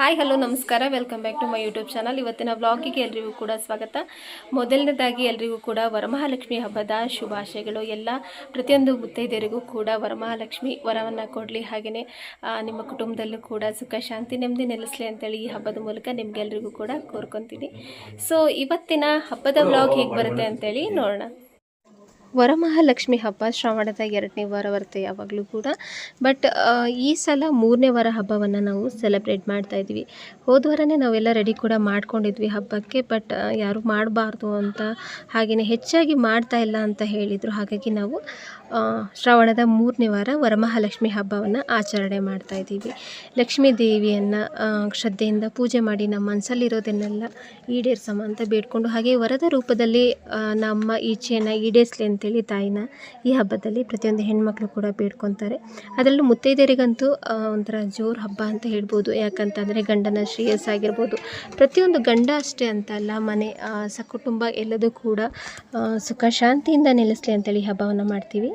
Hi hello ನಮಸ್ಕಾರ. Welcome back to my YouTube channel ಇವತ್ತಿನ ವ್ಲಾಗಿಗೆ ಎಲ್ರಿಗೂ ಕೂಡ ಸ್ವಾಗತ. ಮೊದಲನೇದಾಗಿ ಎಲ್ರಿಗೂ ಕೂಡ ವರಮಹಾಲಕ್ಷ್ಮಿ ಹಬ್ಬದ ಶುಭಾಶಯಗಳು. ಎಲ್ಲ ಪ್ರತಿಯೊಂದು ಮುತ್ತೈದೆಯರಿಗೂ ಕೂಡ ವರಮಹಾಲಕ್ಷ್ಮಿ ವರವನ್ನು ಕೊಡಲಿ. ಹಾಗೆಯೇ ನಿಮ್ಮ ಕುಟುಂಬದಲ್ಲೂ ಕೂಡ ಸುಖ, ಶಾಂತಿ, ನೆಮ್ಮದಿ ನೆಲೆಸಲಿ ಅಂತೇಳಿ ಈ ಹಬ್ಬದ ಮೂಲಕ ನಿಮಗೆಲ್ರಿಗೂ ಕೂಡ ಕೋರ್ಕೊತೀನಿ. ಸೊ ಇವತ್ತಿನ ಹಬ್ಬದ ವ್ಲಾಗ್ ಹೇಗೆ ಬರುತ್ತೆ ಅಂತೇಳಿ ನೋಡೋಣ. ವರಮಹಾಲಕ್ಷ್ಮಿ ಹಬ್ಬ ಶ್ರಾವಣದ ಎರಡನೇ ವಾರ ಬರುತ್ತೆ ಯಾವಾಗಲೂ ಕೂಡ. ಬಟ್ ಈ ಸಲ ಮೂರನೇ ವಾರ ಹಬ್ಬವನ್ನು ನಾವು ಸೆಲೆಬ್ರೇಟ್ ಮಾಡ್ತಾ ಇದ್ವಿ. ಹೋದ ವಾರನೇ ನಾವೆಲ್ಲ ರೆಡಿ ಕೂಡ ಮಾಡ್ಕೊಂಡಿದ್ವಿ ಹಬ್ಬಕ್ಕೆ ಬಟ್ ಯಾರು ಮಾಡಬಾರ್ದು ಅಂತ ಹಾಗೆಯೇ ಹೆಚ್ಚಾಗಿ ಮಾಡ್ತಾ ಇಲ್ಲ ಅಂತ ಹೇಳಿದರು. ಹಾಗಾಗಿ ನಾವು ಶ್ರಾವಣದ ಮೂರನೇ ವಾರ ವರಮಹಾಲಕ್ಷ್ಮಿ ಹಬ್ಬವನ್ನು ಆಚರಣೆ ಮಾಡ್ತಾ ಇದ್ದೀವಿ. ಲಕ್ಷ್ಮೀ ದೇವಿಯನ್ನು ಶ್ರದ್ಧೆಯಿಂದ ಪೂಜೆ ಮಾಡಿ ನಮ್ಮ ಮನಸ್ಸಲ್ಲಿರೋದನ್ನೆಲ್ಲ ಈಡೇರಿಸಮ್ಮ ಅಂತ ಬೇಡ್ಕೊಂಡು, ಹಾಗೆ ವರದ ರೂಪದಲ್ಲಿ ನಮ್ಮ ಈಚೆಯನ್ನು ಈಡೇರಿಸಲಿ ಅಂತೇಳಿ ತಾಯಿನ ಈ ಹಬ್ಬದಲ್ಲಿ ಪ್ರತಿಯೊಂದು ಹೆಣ್ಮಕ್ಳು ಕೂಡ ಬೇಡ್ಕೊತಾರೆ. ಅದರಲ್ಲೂ ಮುತ್ತೈದೆಯರಿಗಂತೂ ಒಂಥರ ಜೋರು ಹಬ್ಬ ಅಂತ ಹೇಳ್ಬೋದು. ಯಾಕಂತಂದರೆ ಗಂಡನ ಶ್ರೇಯಸ್ ಆಗಿರ್ಬೋದು. ಪ್ರತಿಯೊಂದು ಗಂಡ ಅಷ್ಟೇ ಅಂತ ಅಲ್ಲ ಮನೆ ಸಕುಟುಂಬ ಎಲ್ಲದೂ ಕೂಡ ಸುಖ, ಶಾಂತಿಯಿಂದ ನೆಲೆಸಲಿ ಅಂತೇಳಿ ಹಬ್ಬವನ್ನು ಮಾಡ್ತೀವಿ.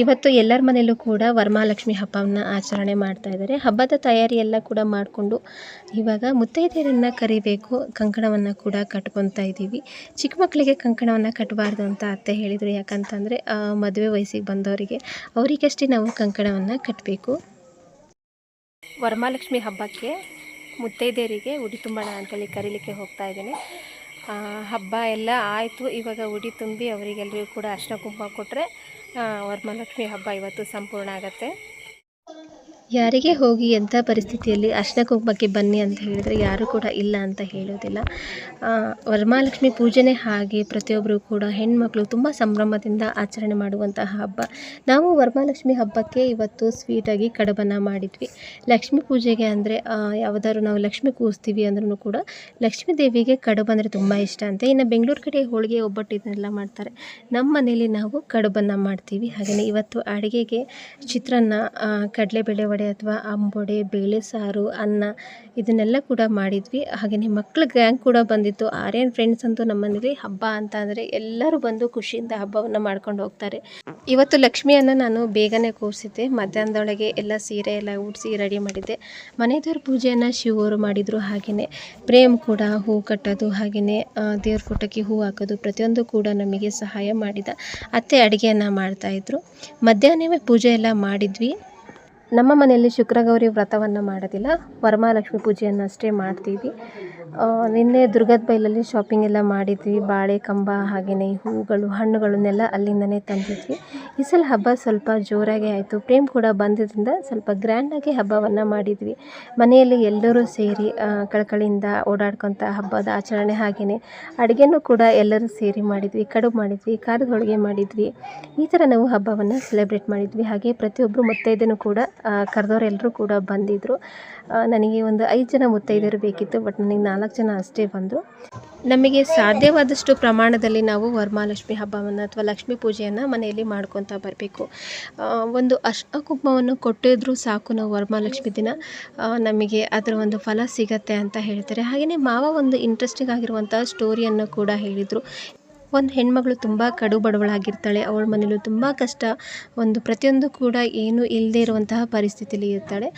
ಇವತ್ತು ಎಲ್ಲರ ಮನೆಯಲ್ಲೂ ಕೂಡ ವರಮಹಾಲಕ್ಷ್ಮಿ ಹಬ್ಬವನ್ನು ಆಚರಣೆ ಮಾಡ್ತಾ ಇದ್ದಾರೆ. ಹಬ್ಬದ ತಯಾರಿ ಎಲ್ಲ ಕೂಡ ಮಾಡಿಕೊಂಡು ಇವಾಗ ಮುತ್ತೈದೆಯರನ್ನು ಕರಿಬೇಕು, ಕಂಕಣವನ್ನು ಕೂಡ ಕಟ್ಕೊತಾ ಇದ್ದೀವಿ. ಚಿಕ್ಕ ಮಕ್ಕಳಿಗೆ ಕಂಕಣವನ್ನು ಕಟ್ಟಬಾರ್ದು ಅಂತ ಅತ್ತೆ ಹೇಳಿದರು. ಯಾಕಂತಂದರೆ ಮದುವೆ ವಯಸ್ಸಿಗೆ ಬಂದವರಿಗೆ ಅವರಿಗಷ್ಟೇ ನಾವು ಕಂಕಣವನ್ನು ಕಟ್ಟಬೇಕು ವರಮಹಾಲಕ್ಷ್ಮಿ ಹಬ್ಬಕ್ಕೆ ಮುತ್ತೈದೆಯರಿಗೆ ಉಡಿ ತುಂಬೋಣ ಅಂತೇಳಿ ಕರೀಲಿಕ್ಕೆ ಹೋಗ್ತಾ ಇದ್ದೇನೆ. ಹಬ್ಬ ಎಲ್ಲ ಆಯಿತು. ಇವಾಗ ಉಡಿ ತುಂಬಿ ಅವರಿಗೆಲ್ಲರಿಗೂ ಕೂಡ ಅರ್ಶಿನ ಕುಂಕುಮ ಕೊಟ್ಟರೆ ವರಮಹಾಲಕ್ಷ್ಮಿ ಹಬ್ಬ ಇವತ್ತು ಸಂಪೂರ್ಣ ಆಗುತ್ತೆ. ಯಾರಿಗೆ ಹೋಗಿ ಎಂಥ ಪರಿಸ್ಥಿತಿಯಲ್ಲಿ ಅರ್ಶಿನ ಕುಂಕುಮಕ್ಕೆ ಬನ್ನಿ ಅಂತ ಹೇಳಿದರೆ ಯಾರೂ ಕೂಡ ಇಲ್ಲ ಅಂತ ಹೇಳೋದಿಲ್ಲ. ವರಮಹಾಲಕ್ಷ್ಮಿ ಪೂಜೆನೇ ಹಾಗೆ ಪ್ರತಿಯೊಬ್ಬರೂ ಕೂಡ ಹೆಣ್ಮಕ್ಳು ತುಂಬ ಸಂಭ್ರಮದಿಂದ ಆಚರಣೆ ಮಾಡುವಂತಹ ಹಬ್ಬ. ನಾವು ವರಮಹಾಲಕ್ಷ್ಮಿ ಹಬ್ಬಕ್ಕೆ ಇವತ್ತು ಸ್ವೀಟಾಗಿ ಕಡುಬನ್ನು ಮಾಡಿದ್ವಿ. ಲಕ್ಷ್ಮಿ ಪೂಜೆಗೆ ಅಂದರೆ ಯಾವುದಾದ್ರು ನಾವು ಲಕ್ಷ್ಮಿ ಕೂರಿಸ್ತೀವಿ ಅಂದ್ರೂ ಕೂಡ ಲಕ್ಷ್ಮೀ ದೇವಿಗೆ ಕಡುಬು ಅಂದರೆ ತುಂಬ ಇಷ್ಟ ಅಂತೆ. ಇನ್ನು ಬೆಂಗಳೂರು ಕಡೆ ಹೋಳಿಗೆ, ಒಬ್ಬಟ್ಟು ಇದನ್ನೆಲ್ಲ ಮಾಡ್ತಾರೆ. ನಮ್ಮ ಮನೇಲಿ ನಾವು ಕಡುಬನ್ನು ಮಾಡ್ತೀವಿ. ಹಾಗೆಯೇ ಇವತ್ತು ಅಡುಗೆಗೆ ಚಿತ್ರಾನ್ನ ಕಡಲೆಬೇಳೆ ಕಡಲೆಬೇಳೆ ಅಥವಾ ಅಂಬೊಡೆ ಬೇಳೆ ಸಾರು, ಅನ್ನ ಇದನ್ನೆಲ್ಲ ಕೂಡ ಮಾಡಿದ್ವಿ. ಹಾಗೆಯೇ ಮಕ್ಕಳ ಗ್ಯಾಂಗ್ ಕೂಡ ಬಂದಿತ್ತು. ಆರ್ಯನ್ ಫ್ರೆಂಡ್ಸ್ ಅಂತೂ ನಮ್ಮ ಮನೇಲಿ ಹಬ್ಬ ಅಂತ ಅಂದರೆ ಎಲ್ಲರೂ ಬಂದು ಖುಷಿಯಿಂದ ಹಬ್ಬವನ್ನು ಮಾಡ್ಕೊಂಡು ಹೋಗ್ತಾರೆ. ಇವತ್ತು ಲಕ್ಷ್ಮಿಯನ್ನು ನಾನು ಬೇಗನೆ ಕೂರಿಸಿದ್ದೆ. ಮಧ್ಯಾಹ್ನದೊಳಗೆ ಎಲ್ಲ ಸೀರೆ ಎಲ್ಲ ಉಡಿಸಿ ರೆಡಿ ಮಾಡಿದ್ದೆ. ಮನೆ ದೇವ್ರ ಪೂಜೆಯನ್ನು ಶಿವರು ಮಾಡಿದರು ಹಾಗೆಯೇ ಪ್ರೇಮ್ ಕೂಡ ಹೂ ಕಟ್ಟೋದು ಹಾಗೆಯೇ ದೇವ್ರ ಫೋಟೋಕ್ಕೆ ಹೂ ಹಾಕೋದು ಪ್ರತಿಯೊಂದು ಕೂಡ ನಮಗೆ ಸಹಾಯ ಮಾಡಿದ ಅತ್ತೆ ಅಡುಗೆಯನ್ನು ಮಾಡ್ತಾಯಿದ್ರು ಮಧ್ಯಾಹ್ನವೇ ಪೂಜೆ ಎಲ್ಲ ಮಾಡಿದ್ವಿ. ನಮ್ಮ ಮನೆಯಲ್ಲಿ ಶುಕ್ರಗೌರಿ ವ್ರತವನ್ನು ಮಾಡೋದಿಲ್ಲ. ವರಮಹಾಲಕ್ಷ್ಮಿ ಪೂಜೆಯನ್ನು ಅಷ್ಟೇ ಮಾಡ್ತೀವಿ. ನಿನ್ನೆ ದುರ್ಗದ ಬೈಲಲ್ಲಿ ಶಾಪಿಂಗ್ ಎಲ್ಲ ಮಾಡಿದ್ವಿ. ಬಾಳೆ ಕಂಬ ಹಾಗೆಯೇ ಹೂಗಳು, ಹಣ್ಣುಗಳನ್ನೆಲ್ಲ ಅಲ್ಲಿಂದನೇ ತಂದಿದ್ವಿ. ಈ ಸಲ ಹಬ್ಬ ಸ್ವಲ್ಪ ಜೋರಾಗಿ ಆಯಿತು. ಪ್ರೇಮ್ ಕೂಡ ಬಂದಿದ್ದರಿಂದ ಸ್ವಲ್ಪ ಗ್ರ್ಯಾಂಡಾಗಿ ಹಬ್ಬವನ್ನು ಮಾಡಿದ್ವಿ. ಮನೆಯಲ್ಲಿ ಎಲ್ಲರೂ ಸೇರಿ ಕಳಕಳಿಯಿಂದ ಓಡಾಡ್ಕೊತ ಹಬ್ಬದ ಆಚರಣೆ ಹಾಗೆಯೇ ಅಡುಗೆನೂ ಕೂಡ ಎಲ್ಲರೂ ಸೇರಿ ಮಾಡಿದ್ವಿ. ಕಡುಬು ಮಾಡಿದ್ವಿ, ಖಾರದ ಹೋಳಿಗೆ ಮಾಡಿದ್ವಿ. ಈ ಥರ ನಾವು ಹಬ್ಬವನ್ನು ಸೆಲೆಬ್ರೇಟ್ ಮಾಡಿದ್ವಿ. ಹಾಗೆ ಪ್ರತಿಯೊಬ್ಬರು ಮುತ್ತೈದೆಯೂ ಕೂಡ ಕರೆದವರೆಲ್ಲರೂ ಕೂಡ ಬಂದಿದ್ದರು ನನಗೆ ಒಂದು ಐದು ಜನ ಮುತ್ತೈದೆಯರು ಬೇಕಿತ್ತು ಬಟ್ ನನಗೆ ನಾಲ್ಕು ಜನ ಅಷ್ಟೇ ಬಂದರು. ನಮಗೆ ಸಾಧ್ಯವಾದಷ್ಟು ಪ್ರಮಾಣದಲ್ಲಿ ನಾವು ವರಮಹಾಲಕ್ಷ್ಮಿ ಹಬ್ಬವನ್ನು ಅಥವಾ ಲಕ್ಷ್ಮೀ ಪೂಜೆಯನ್ನು ಮನೆಯಲ್ಲಿ ಮಾಡ್ಕೊತಾ ಬರಬೇಕು. ಒಂದು ಅಷ್ಟ ಕುಂಕುಮವನ್ನು ಕೊಟ್ಟಿದ್ರೂ ಸಾಕು ನಾವು ವರಮಹಾಲಕ್ಷ್ಮಿ ದಿನ. ನಮಗೆ ಅದರ ಒಂದು ಫಲ ಸಿಗತ್ತೆ ಅಂತ ಹೇಳ್ತಾರೆ. ಹಾಗೆಯೇ ಮಾವ ಒಂದು ಇಂಟ್ರೆಸ್ಟಿಂಗ್ ಆಗಿರುವಂಥ ಸ್ಟೋರಿಯನ್ನು ಕೂಡ ಹೇಳಿದರು. ಒಂದು ಹೆಣ್ಮಗಳು ತುಂಬ ಕಡು ಬಡವಳಾಗಿರ್ತಾಳೆ, ಅವಳ ಮನೇಲೂ ತುಂಬ ಕಷ್ಟ. ಒಂದು ಪ್ರತಿಯೊಂದು ಕೂಡ ಏನೂ ಇಲ್ಲದೆ ಇರುವಂತಹ ಪರಿಸ್ಥಿತಿಯಲ್ಲಿ ಇರ್ತಾಳೆ.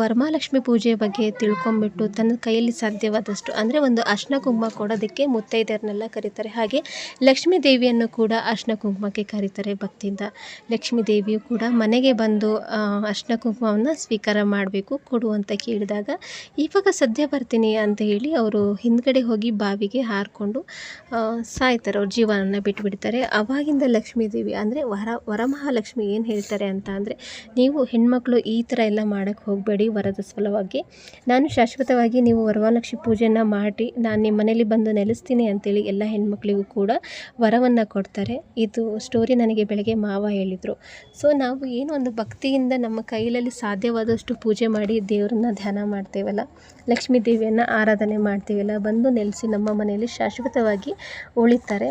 ವರಮಹಾಲಕ್ಷ್ಮಿ ಪೂಜೆ ಬಗ್ಗೆ ತಿಳ್ಕೊಂಬಿಟ್ಟು ತನ್ನ ಕೈಯಲ್ಲಿ ಸಾಧ್ಯವಾದಷ್ಟು, ಅಂದರೆ ಒಂದು ಅರ್ಶಿನ ಕುಂಕುಮ ಕೊಡೋದಕ್ಕೆ ಮುತ್ತೈದೆಯರನ್ನೆಲ್ಲ ಕರೀತಾರೆ. ಹಾಗೆ ಲಕ್ಷ್ಮೀ ದೇವಿಯನ್ನು ಕೂಡ ಅರ್ಶಿನ ಕುಂಕುಮಕ್ಕೆ ಕರೀತಾರೆ ಭಕ್ತಿಯಿಂದ. ಲಕ್ಷ್ಮೀ ದೇವಿಯು ಕೂಡ ಮನೆಗೆ ಬಂದು ಅರ್ಶಿನ ಕುಂಕುಮವನ್ನು ಸ್ವೀಕಾರ ಮಾಡಬೇಕು, ಕೊಡು ಅಂತ ಕೇಳಿದಾಗ, ಇವಾಗ ಸದ್ಯ ಬರ್ತೀನಿ ಅಂತ ಹೇಳಿ ಅವರು ಹಿಂದ್ಗಡೆ ಹೋಗಿ ಬಾವಿಗೆ ಹಾರಿಕೊಂಡು ಸಾಯ್ತಾರೆ. ಅವ್ರ ಜೀವನನ ಬಿಟ್ಟುಬಿಡ್ತಾರೆ ಅವಾಗಿಂದ ಲಕ್ಷ್ಮೀ ದೇವಿ ಅಂದರೆ ವರ, ವರಮಹಾಲಕ್ಷ್ಮಿ ಏನು ಹೇಳ್ತಾರೆ ಅಂತ ಅಂದರೆ, ನೀವು ಹೆಣ್ಮಕ್ಳು ಈ ಥರ ಎಲ್ಲ ಮಾಡೋಕ್ಕೆ ಹೋಗಬೇಡಿ ವರದ ಸಲುವಾಗಿ. ನಾನು ಶಾಶ್ವತವಾಗಿ ನೀವು ವರಮಹಾಲಕ್ಷ್ಮಿ ಪೂಜೆಯನ್ನು ಮಾಡಿ, ನಾನು ನಿಮ್ಮ ಮನೇಲಿ ಬಂದು ನೆಲೆಸ್ತೀನಿ ಅಂತೇಳಿ ಎಲ್ಲ ಹೆಣ್ಮಕ್ಳಿಗೂ ಕೂಡ ವರವನ್ನು ಕೊಡ್ತಾರೆ. ಇದು ಸ್ಟೋರಿ ನನಗೆ ಬೆಳಗ್ಗೆ ಮಾವ ಹೇಳಿದರು. ಸೊ ನಾವು ಏನು ಒಂದು ಭಕ್ತಿಯಿಂದ ನಮ್ಮ ಕೈಯಲ್ಲಿ ಸಾಧ್ಯವಾದಷ್ಟು ಪೂಜೆ ಮಾಡಿ ದೇವರನ್ನ ಧ್ಯಾನ ಮಾಡ್ತೇವಲ್ಲ ಲಕ್ಷ್ಮೀ ದೇವಿಯನ್ನು ಆರಾಧನೆ ಮಾಡ್ತೀವಲ್ಲ, ಬಂದು ನೆಲೆಸಿ ನಮ್ಮ ಮನೆಯಲ್ಲಿ ಶಾಶ್ವತವಾಗಿ ಉಳಿತಾರೆ.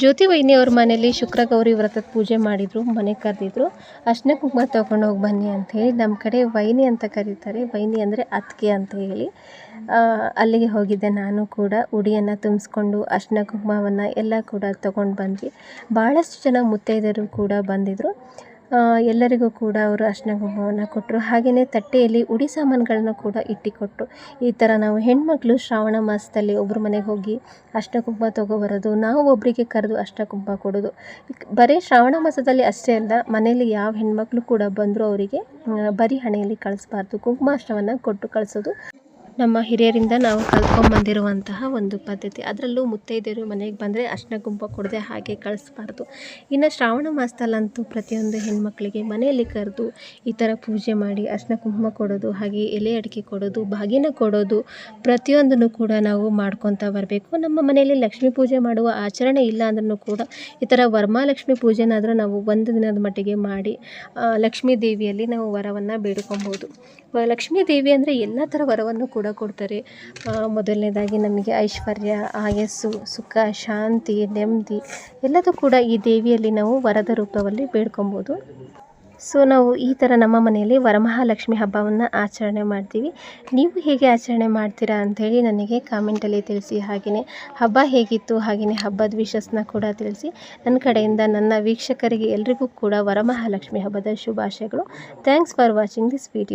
ಜ್ಯೋತಿ ವೈನಿ ಅವ್ರ ಮನೇಲಿ ಶುಕ್ರ ಗೌರಿ ವ್ರತದ ಪೂಜೆ ಮಾಡಿದರು ಮನೆಗೆ ಕರೆದಿದ್ರು. ಅರ್ಶಿನ ಕುಂಕುಮ ತೊಗೊಂಡು ಹೋಗಿ ಬನ್ನಿ ಅಂತ ಹೇಳಿ ನಮ್ಮ ಕಡೆ ವೈನಿ ಅಂತ ಕರೀತಾರೆ. ವೈನಿ ಅಂದರೆ ಅತ್ತಿಗೆ ಅಂತ ಹೇಳಿ. ಅಲ್ಲಿಗೆ ಹೋಗಿದ್ದೆ ನಾನು ಕೂಡ. ಉಡಿಯನ್ನು ತುಂಬಿಸ್ಕೊಂಡು ಅಷ್ಟನ ಕುಂಕುಮವನ್ನು ಎಲ್ಲ ಕೂಡ ತೊಗೊಂಡು ಬಂದ್ವಿ. ಭಾಳಷ್ಟು ಜನ ಮುತ್ತೈದೆಯರು ಕೂಡ ಬಂದಿದ್ದರು ಎಲ್ಲರಿಗೂ ಕೂಡ ಅವರು ಅರ್ಶಿನ ಕುಂಕುಮವನ್ನು ಕೊಟ್ಟರು. ಹಾಗೆಯೇ ತಟ್ಟೆಯಲ್ಲಿ ಉಡಿ ಸಾಮಾನುಗಳನ್ನು ಕೂಡ ಇಟ್ಟಿಕೊಟ್ರು ಈ ಥರ ನಾವು ಹೆಣ್ಮಕ್ಳು ಶ್ರಾವಣ ಮಾಸದಲ್ಲಿ ಒಬ್ಬರ ಮನೆಗೆ ಹೋಗಿ ಅರ್ಶಿನ ಕುಂಕುಮ ತೊಗೊಬರೋದು ನಾವು ಒಬ್ಬರಿಗೆ ಕರೆದು ಅರ್ಶಿನ ಕುಂಕುಮ ಕೊಡೋದು. ಬರೀ ಶ್ರಾವಣ ಮಾಸದಲ್ಲಿ ಅಷ್ಟೇ ಅಲ್ಲ, ಮನೆಯಲ್ಲಿ ಯಾವ ಹೆಣ್ಮಕ್ಳು ಕೂಡ ಬಂದರೂ ಅವರಿಗೆ ಬರೀ ಹಣೆಯಲ್ಲಿ ಕಳಿಸ್ಬಾರ್ದು. ಕುಂಕುಮಾಷ್ಟವನ್ನು ಕೊಟ್ಟು ಕಳಿಸೋದು. ನಮ್ಮ ಹಿರಿಯರಿಂದ ನಾವು ಕಲ್ತ್ಕೊಂಡ್ಬಂದಿರುವಂತಹ ಒಂದು ಪದ್ಧತಿ. ಅದರಲ್ಲೂ ಮುತ್ತೈದೆಯರು ಮನೆಗೆ ಬಂದರೆ ಅರ್ಶಿನ ಕುಂಕುಮ ಕೊಡದೆ ಹಾಗೆ ಕಳಿಸ್ಬಾರ್ದು. ಇನ್ನು ಶ್ರಾವಣ ಮಾಸದಲ್ಲಂತೂ ಪ್ರತಿಯೊಂದು ಹೆಣ್ಮಕ್ಳಿಗೆ ಮನೆಯಲ್ಲಿ ಕರೆದು ಈ ಥರ ಪೂಜೆ ಮಾಡಿ ಅರ್ಶಿನ ಕುಂಕುಮ ಕೊಡೋದು, ಹಾಗೆ ಎಲೆ ಅಡಿಕೆ ಕೊಡೋದು, ಬಾಗಿನ ಕೊಡೋದು ಪ್ರತಿಯೊಂದನ್ನು ಕೂಡ ನಾವು ಮಾಡ್ಕೊತಾ ಬರಬೇಕು. ನಮ್ಮ ಮನೆಯಲ್ಲಿ ಲಕ್ಷ್ಮೀ ಪೂಜೆ ಮಾಡುವ ಆಚರಣೆ ಇಲ್ಲ ಅಂದ್ರೂ ಕೂಡ ಈ ಥರ ವರಮಹಾಲಕ್ಷ್ಮಿ ಪೂಜೆನಾದರೂ ನಾವು ಒಂದು ದಿನದ ಮಟ್ಟಿಗೆ ಮಾಡಿ ಲಕ್ಷ್ಮೀ ದೇವಿಯಲ್ಲಿ ನಾವು ವರವನ್ನು ಬೇಡ್ಕೊಬೋದು. ಲಕ್ಷ್ಮೀ ದೇವಿ ಅಂದರೆ ಎಲ್ಲ ಥರ ವರವನ್ನು ಕೂಡ ಕೊಡ್ತಾರೆ. ಮೊದಲನೇದಾಗಿ ನಮಗೆ ಐಶ್ವರ್ಯ ಆಯಸ್ಸು ಸುಖ, ಶಾಂತಿ, ನೆಮ್ಮದಿ ಎಲ್ಲದೂ ಕೂಡ ಈ ದೇವಿಯಲ್ಲಿ ನಾವು ವರದ ರೂಪದಲ್ಲಿ ಬೇಡ್ಕೊಬೋದು. ಸೊ, ನಾವು ಈ ಥರ ನಮ್ಮ ಮನೆಯಲ್ಲಿ ವರಮಹಾಲಕ್ಷ್ಮಿ ಹಬ್ಬವನ್ನು ಆಚರಣೆ ಮಾಡ್ತೀವಿ. ನೀವು ಹೇಗೆ ಆಚರಣೆ ಮಾಡ್ತೀರಾ ಅಂಥೇಳಿ ನನಗೆ ಕಾಮೆಂಟಲ್ಲಿ ತಿಳಿಸಿ. ಹಾಗೆಯೇ ಹಬ್ಬ ಹೇಗಿತ್ತು, ಹಾಗೆಯೇ ಹಬ್ಬದ ವಿಶಸ್ನ ಕೂಡ ತಿಳಿಸಿ. ನನ್ನ ಕಡೆಯಿಂದ ನನ್ನ ವೀಕ್ಷಕರಿಗೆ ಎಲ್ರಿಗೂ ಕೂಡ ವರಮಹಾಲಕ್ಷ್ಮಿ ಹಬ್ಬದ ಶುಭಾಶಯಗಳು. Thanks for watching this video.